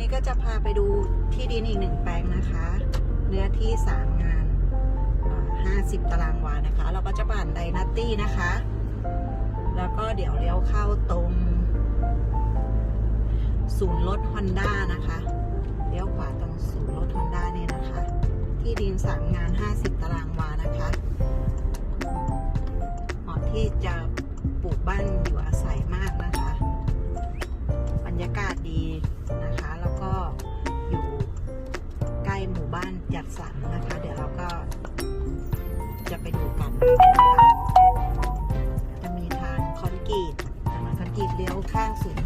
นี้ก็จะพาไปดูที่ดินอีกหนึ่งแปลงนะคะ เนื้อที่สามงานห้าสิบตารางวานะคะ เราก็จะผ่านไดนัตตี้นะคะ แล้วก็เดี๋ยวเลี้ยวเข้าตรง ศูนย์รถฮอนด้านะคะเลี้ยวขวาตรงศูนย์รถฮอนด้านี่นะคะ ที่ดินสามงาน 50 ตารางวานะคะเหมาะที่จะปลูกบ้านอยู่อาศัยมากนะคะ บรรยากาศดีนะคะ จัดสรรนะคะ เดี๋ยวเราก็จะไปดูกันนะคะจะมีทางคอนกรีตทางคอนกรีตเลี้ยวข้างสุด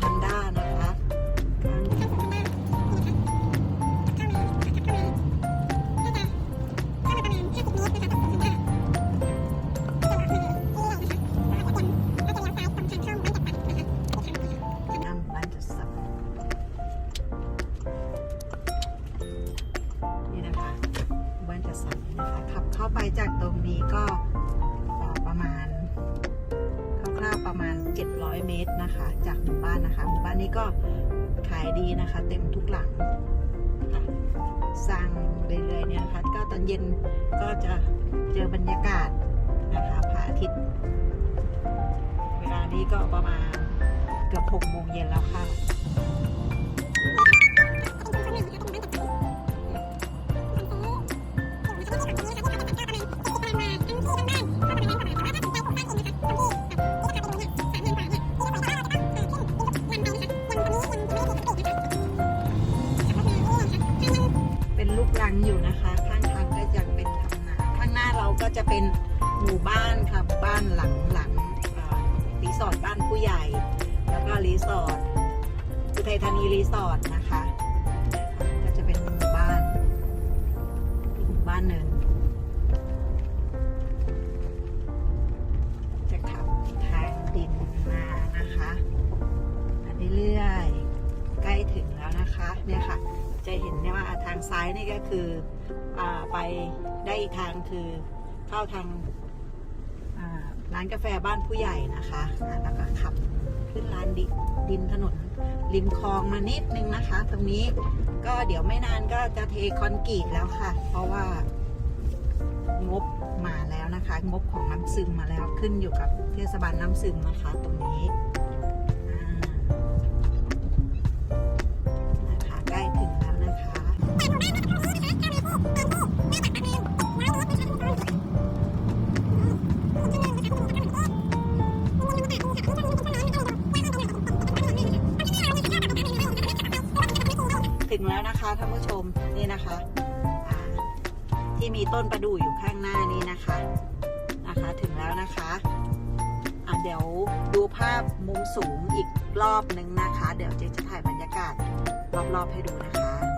เข้าไปจากตรงนี้ก็ประมาณคร่าวๆประมาณ 700 เมตรนะคะ จากหมู่บ้านนะคะ หมู่บ้านนี้ก็ขายดีนะคะ เต็มทุกหลังสร้างเรื่อยๆเนี่ยนะคะก็ตอนเย็นก็จะเจอบรรยากาศนะคะพระอาทิตย์ เวลานี้ก็ประมาณเกือบ6โมงเย็นแล้วค่ะ ยังอยู่นะคะ ข้างทางก็จะเป็นทำนาข้างหน้าเราก็จะเป็นหมู่บ้านค่ะหมู่บ้านหลังหลังรีสอร์ทบ้านผู้ใหญ่ แล้วก็รีสอร์ทอุทัยธานีรีสอร์ทนะคะ ก็จะเป็นหมู่บ้านหมู่บ้านหนึ่ง เนี่ยค่ะ จะเห็นได้ว่าทางซ้ายนี่ก็คืออไปได้อีกทางคือเข้าทางร้านกาแฟบ้านผู้ใหญ่นะคะแล้วก็ขับขึ้นร้านดิดินถนนริมคลองมานิดนึงนะคะ ตรงนี้ก็เดี๋ยวไม่นานก็จะเทคอนกรีตแล้วค่ะ เพราะว่างบมาแล้วนะคะ งบของน้ำซึมมาแล้วขึ้นอยู่กับเทศบาลน้ำซึมนะคะ ตรงนี้ ถึงแล้วนะคะท่านผู้ชมนี่นะคะที่มีต้นประดู่อยู่ข้างหน้านี้นะคะนะคะถึงแล้วนะคะอะเดี๋ยวดูภาพมุมสูงอีกรอบนึงนะคะ เดี๋ยวเจ๊จะถ่ายบรรยากาศรอบๆให้ดูนะคะ